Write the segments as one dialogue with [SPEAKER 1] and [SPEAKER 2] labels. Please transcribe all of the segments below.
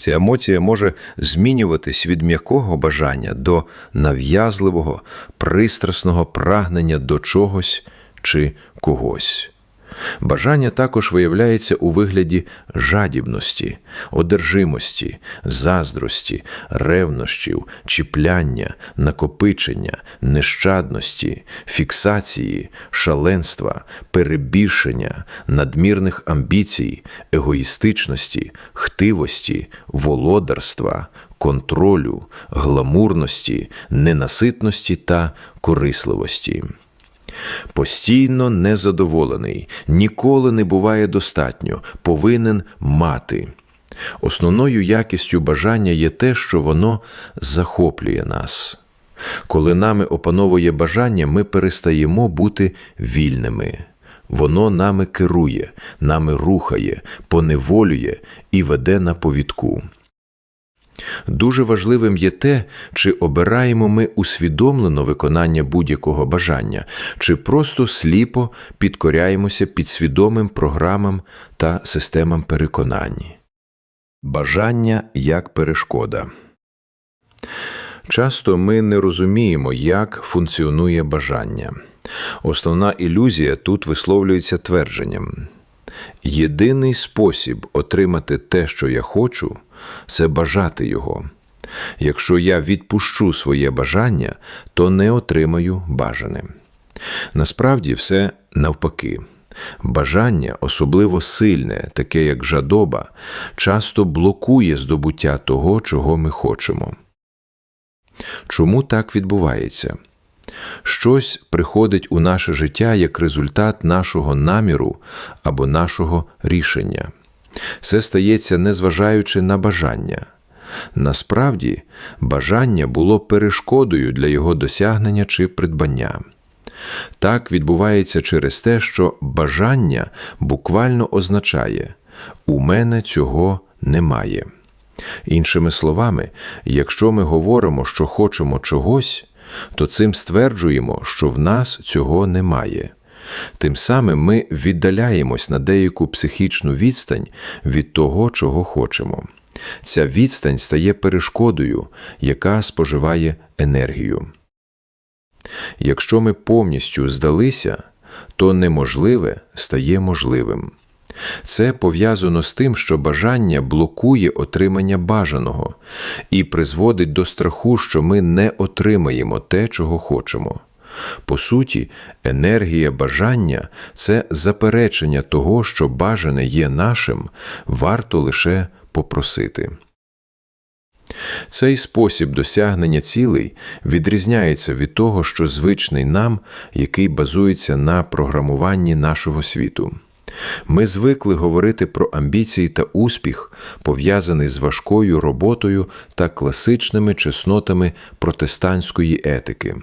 [SPEAKER 1] Ця емоція може змінюватись від м'якого бажання до нав'язливого, пристрасного прагнення до чогось чи когось. Бажання також виявляється у вигляді жадібності, одержимості, заздрості, ревнощів, чіпляння, накопичення, нещадності, фіксації, шаленства, перебільшення, надмірних амбіцій, егоїстичності, хтивості, володарства, контролю, гламурності, ненаситності та корисливості. Постійно незадоволений, ніколи не буває достатньо, повинен мати. Основною якістю бажання є те, що воно захоплює нас. Коли нами опановує бажання, ми перестаємо бути вільними. Воно нами керує, нами рухає, поневолює і веде на повідку. Дуже важливим є те, чи обираємо ми усвідомлено виконання будь-якого бажання, чи просто сліпо підкоряємося підсвідомим програмам та системам переконань. Бажання як перешкода. Часто ми не розуміємо, як функціонує бажання. Основна ілюзія тут висловлюється твердженням. Єдиний спосіб отримати те, що я хочу, це бажати його. Якщо я відпущу своє бажання, то не отримаю бажане. Насправді все навпаки. Бажання, особливо сильне, таке як жадоба, часто блокує здобуття того, чого ми хочемо. Чому так відбувається? Щось приходить у наше життя як результат нашого наміру або нашого рішення. Це стається незважаючи на бажання. Насправді, бажання було перешкодою для його досягнення чи придбання. Так відбувається через те, що бажання буквально означає у мене цього немає. Іншими словами, якщо ми говоримо, що хочемо чогось, то цим стверджуємо, що в нас цього немає. Тим самим ми віддаляємось на деяку психічну відстань від того, чого хочемо. Ця відстань стає перешкодою, яка споживає енергію. Якщо ми повністю здалися, то неможливе стає можливим. Це пов'язано з тим, що бажання блокує отримання бажаного і призводить до страху, що ми не отримаємо те, чого хочемо. По суті, енергія бажання це заперечення того, що бажане є нашим, варто лише попросити. Цей спосіб досягнення цілей відрізняється від того, що звичний нам, який базується на програмуванні нашого світу. Ми звикли говорити про амбіції та успіх, пов'язаний з важкою роботою та класичними чеснотами протестантської етики.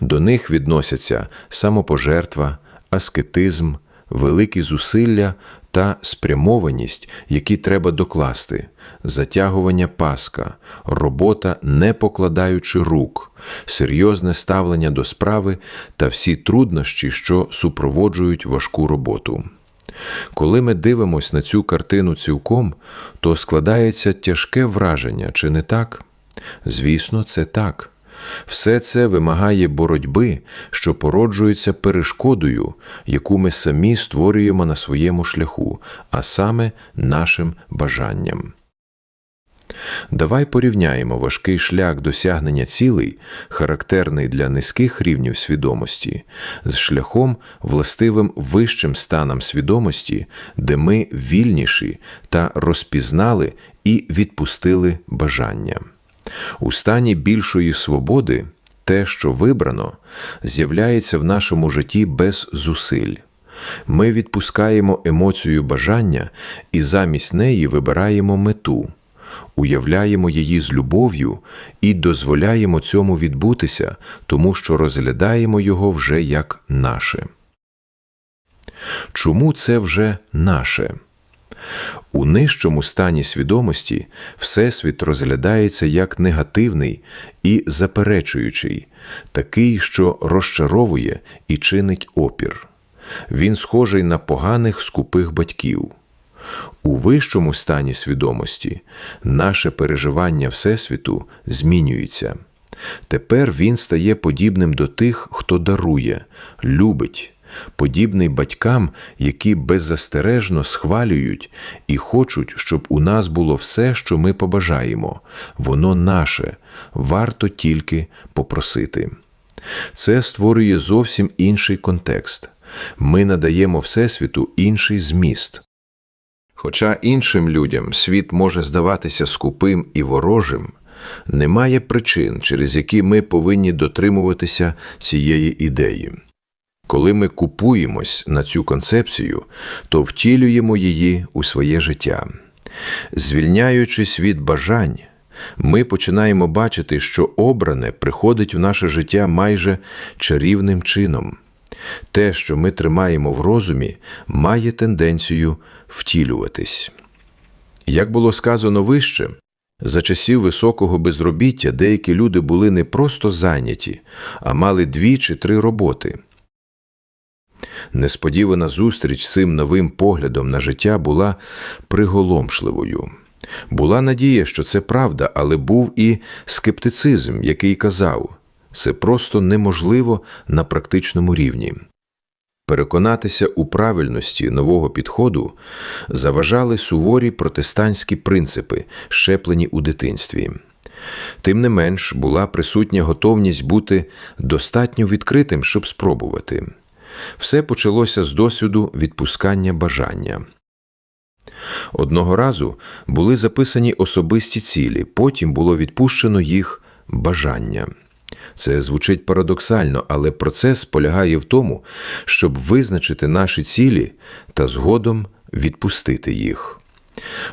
[SPEAKER 1] До них відносяться самопожертва, аскетизм, великі зусилля та спрямованість, які треба докласти, затягування паска, робота, не покладаючи рук, серйозне ставлення до справи та всі труднощі, що супроводжують важку роботу. Коли ми дивимося на цю картину цілком, то складається тяжке враження, чи не так? Звісно, це так. Все це вимагає боротьби, що породжується перешкодою, яку ми самі створюємо на своєму шляху, а саме нашим бажанням. Давай порівняємо важкий шлях досягнення цілей, характерний для низьких рівнів свідомості, з шляхом, властивим вищим станам свідомості, де ми вільніші та розпізнали і відпустили бажання. У стані більшої свободи те, що вибрано, з'являється в нашому житті без зусиль. Ми відпускаємо емоцію бажання і замість неї вибираємо мету, уявляємо її з любов'ю і дозволяємо цьому відбутися, тому що розглядаємо його вже як наше. Чому це вже наше? У нижчому стані свідомості Всесвіт розглядається як негативний і заперечуючий, такий, що розчаровує і чинить опір. Він схожий на поганих скупих батьків. У вищому стані свідомості наше переживання Всесвіту змінюється. Тепер він стає подібним до тих, хто дарує, любить, подібний батькам, які беззастережно схвалюють і хочуть, щоб у нас було все, що ми побажаємо. Воно наше, варто тільки попросити. Це створює зовсім інший контекст. Ми надаємо Всесвіту інший зміст. Хоча іншим людям світ може здаватися скупим і ворожим, немає причин, через які ми повинні дотримуватися цієї ідеї. Коли ми купуємось на цю концепцію, то втілюємо її у своє життя. Звільняючись від бажань, ми починаємо бачити, що обране приходить в наше життя майже чарівним чином. Те, що ми тримаємо в розумі, має тенденцію втілюватись. Як було сказано вище, за часів високого безробіття деякі люди були не просто зайняті, а мали дві чи три роботи. Несподівана зустріч з цим новим поглядом на життя була приголомшливою. Була надія, що це правда, але був і скептицизм, який казав це просто неможливо на практичному рівні. Переконатися у правильності нового підходу заважали суворі протестантські принципи, щеплені у дитинстві. Тим не менш була присутня готовність бути достатньо відкритим, щоб спробувати. Все почалося з досвіду відпускання бажання. Одного разу були записані особисті цілі, потім було відпущено їх бажання. Це звучить парадоксально, але процес полягає в тому, щоб визначити наші цілі та згодом відпустити їх.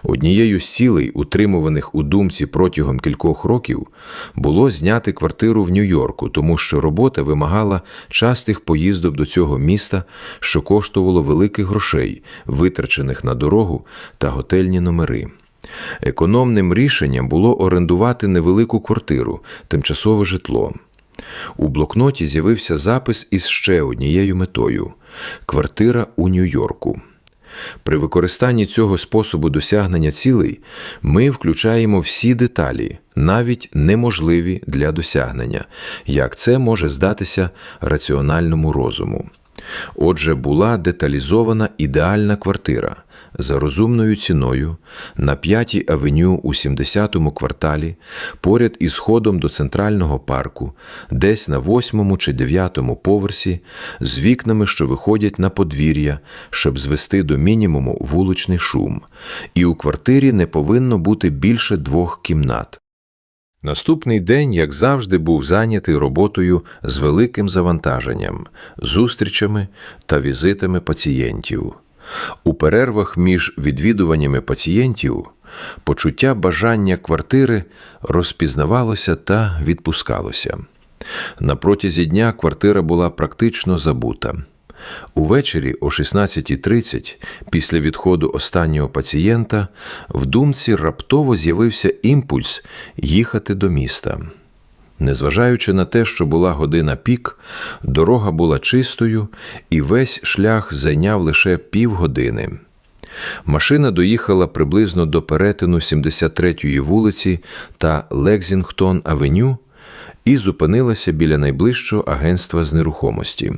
[SPEAKER 1] Однією з цілей, утримуваних у думці протягом кількох років, було зняти квартиру в Нью-Йорку, тому що робота вимагала частих поїздок до цього міста, що коштувало великих грошей, витрачених на дорогу та готельні номери. Економним рішенням було орендувати невелику квартиру, тимчасове житло. У блокноті з'явився запис із ще однією метою квартира у Нью-Йорку. При використанні цього способу досягнення цілей ми включаємо всі деталі, навіть неможливі для досягнення, як це може здатися раціональному розуму. Отже, була деталізована ідеальна квартира за розумною ціною на 5-й авеню у 70-му кварталі, поряд із ходом до центрального парку, десь на 8-му чи 9-му поверсі, з вікнами, що виходять на подвір'я, щоб звести до мінімуму вуличний шум, і у квартирі не повинно бути більше двох кімнат. Наступний день, як завжди, був зайнятий роботою з великим завантаженням, зустрічами та візитами пацієнтів. У перервах між відвідуваннями пацієнтів почуття бажання квартири розпізнавалося та відпускалося. На протязі дня квартира була практично забута. Увечері о 16.30, після відходу останнього пацієнта, в думці раптово з'явився імпульс їхати до міста. Незважаючи на те, що була година пік, дорога була чистою, і весь шлях зайняв лише півгодини. Машина доїхала приблизно до перетину 73-ї вулиці та Лексінгтон Авеню і зупинилася біля найближчого агентства з нерухомості.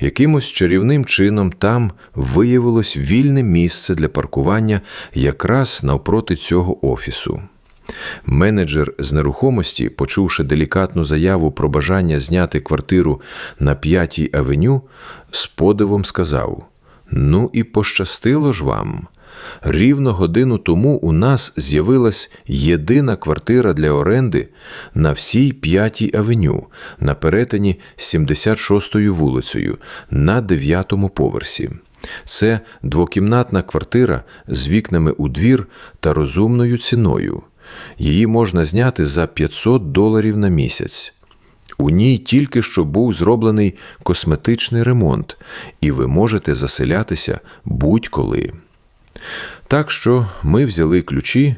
[SPEAKER 1] Якимось чарівним чином там виявилось вільне місце для паркування якраз навпроти цього офісу. Менеджер з нерухомості, почувши делікатну заяву про бажання зняти квартиру на п'ятій авеню, з подивом сказав: Ну і пощастило ж вам. Рівно годину тому у нас з'явилась єдина квартира для оренди на всій п'ятій авеню на перетині 76-ю вулицею на дев'ятому поверсі. Це двокімнатна квартира з вікнами у двір та розумною ціною. Її можна зняти за 500 доларів на місяць. У ній тільки що був зроблений косметичний ремонт, і ви можете заселятися будь-коли. Так що ми взяли ключі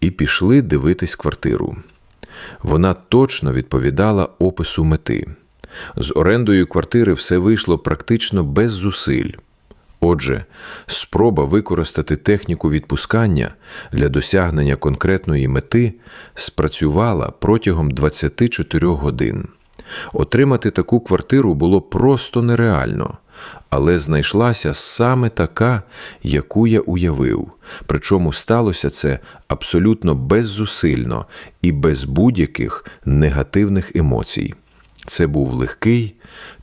[SPEAKER 1] і пішли дивитись квартиру. Вона точно відповідала опису мети. З орендою квартири все вийшло практично без зусиль. Отже, спроба використати техніку відпускання для досягнення конкретної мети спрацювала протягом 24 годин. Отримати таку квартиру було просто нереально, але знайшлася саме така, яку я уявив. Причому сталося це абсолютно беззусильно і без будь-яких негативних емоцій. Це був легкий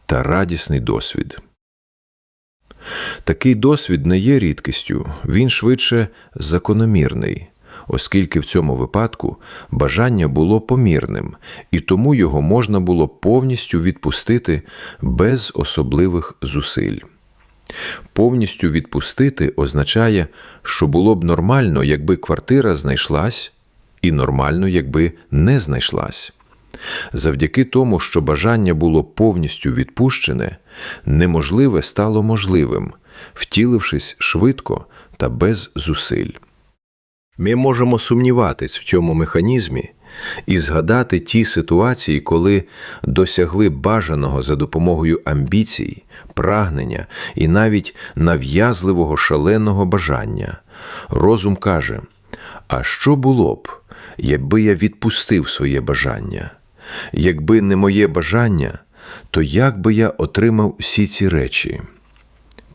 [SPEAKER 1] та радісний досвід. Такий досвід не є рідкістю, він швидше закономірний, оскільки в цьому випадку бажання було помірним, і тому його можна було повністю відпустити без особливих зусиль. Повністю відпустити означає, що було б нормально, якби квартира знайшлась, і нормально, якби не знайшлась. Завдяки тому, що бажання було повністю відпущене, неможливе стало можливим, втілившись швидко та без зусиль. Ми можемо сумніватись в цьому механізмі і згадати ті ситуації, коли досягли бажаного за допомогою амбіцій, прагнення і навіть нав'язливого шаленого бажання. Розум каже: а що було б, якби я відпустив своє бажання? Якби не моє бажання, то як би я отримав всі ці речі?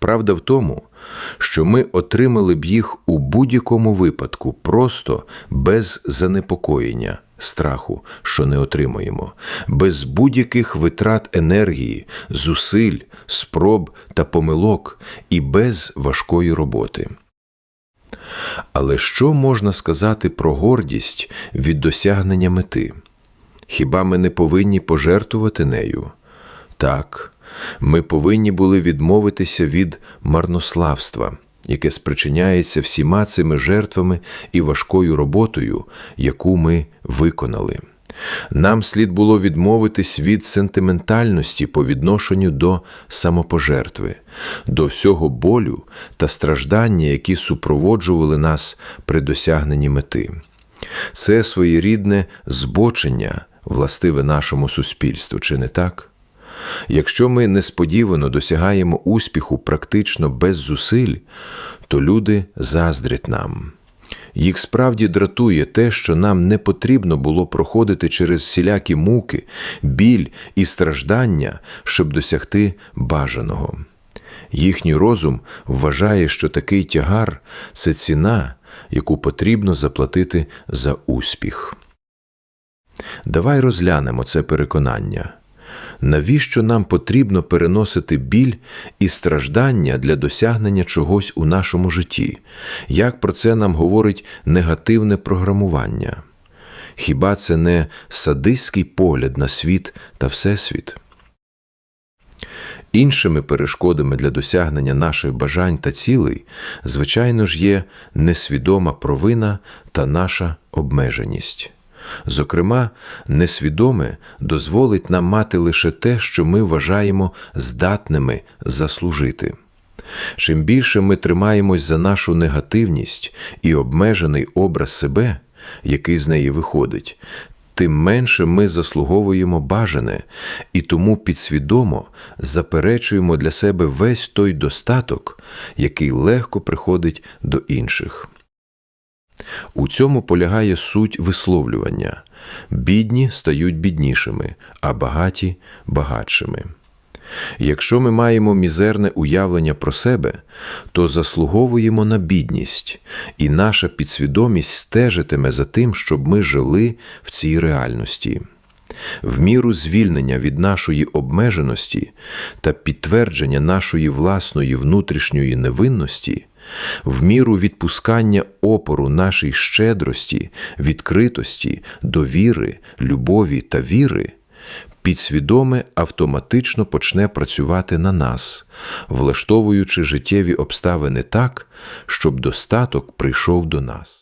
[SPEAKER 1] Правда в тому, що ми отримали б їх у будь-якому випадку, просто без занепокоєння, страху, що не отримуємо, без будь-яких витрат енергії, зусиль, спроб та помилок і без важкої роботи. Але що можна сказати про гордість від досягнення мети? Хіба ми не повинні пожертвувати нею? Так, ми повинні були відмовитися від марнославства, яке спричиняється всіма цими жертвами і важкою роботою, яку ми виконали. Нам слід було відмовитись від сентиментальності по відношенню до самопожертви, до всього болю та страждання, які супроводжували нас при досягненні мети. Це своєрідне збочення, властиве нашому суспільству, чи не так? Якщо ми несподівано досягаємо успіху практично без зусиль, то люди заздрять нам. Їх справді дратує те, що нам не потрібно було проходити через всілякі муки, біль і страждання, щоб досягти бажаного. Їхній розум вважає, що такий тягар це ціна, яку потрібно заплатити за успіх. Давай розглянемо це переконання. Навіщо нам потрібно переносити біль і страждання для досягнення чогось у нашому житті? Як про це нам говорить негативне програмування? Хіба це не садистський погляд на світ та всесвіт? Іншими перешкодами для досягнення наших бажань та цілей, звичайно ж, є несвідома провина та наша обмеженість. Зокрема, несвідоме дозволить нам мати лише те, що ми вважаємо здатними заслужити. Чим більше ми тримаємось за нашу негативність і обмежений образ себе, який з неї виходить, тим менше ми заслуговуємо бажане і тому підсвідомо заперечуємо для себе весь той достаток, який легко приходить до інших. У цьому полягає суть висловлювання бідні стають біднішими, а багаті багатшими. Якщо ми маємо мізерне уявлення про себе, то заслуговуємо на бідність, і наша підсвідомість стежитиме за тим, щоб ми жили в цій реальності. В міру звільнення від нашої обмеженості та підтвердження нашої власної внутрішньої невинності, в міру відпускання опору нашій щедрості, відкритості, довіри, любові та віри, підсвідоме автоматично почне працювати на нас, влаштовуючи життєві обставини так, щоб достаток прийшов до нас.